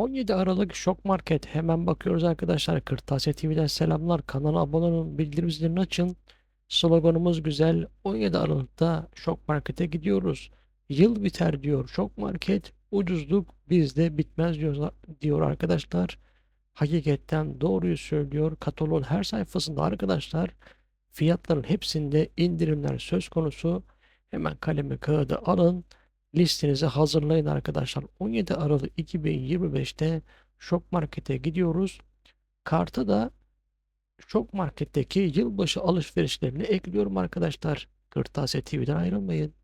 17 Aralık Şok Market. Hemen bakıyoruz arkadaşlar. Kırtasiye TV'den selamlar. Kanala abone olun. Bildirim zilini açın. Sloganımız güzel. 17 Aralık'ta Şok Market'e gidiyoruz. Yıl biter diyor Şok Market. Ucuzluk bizde bitmez diyor, diyor arkadaşlar. Hakikaten doğruyu söylüyor. Kataloğun her sayfasında arkadaşlar fiyatların hepsinde indirimler söz konusu. Hemen kalemi kağıdı alın. Listenizi hazırlayın arkadaşlar. 17 Aralık 2025'te Şok Market'e gidiyoruz. Karta da Şok Market'teki yılbaşı alışverişlerini ekliyorum arkadaşlar. Kırtasiye TV'den ayrılmayın.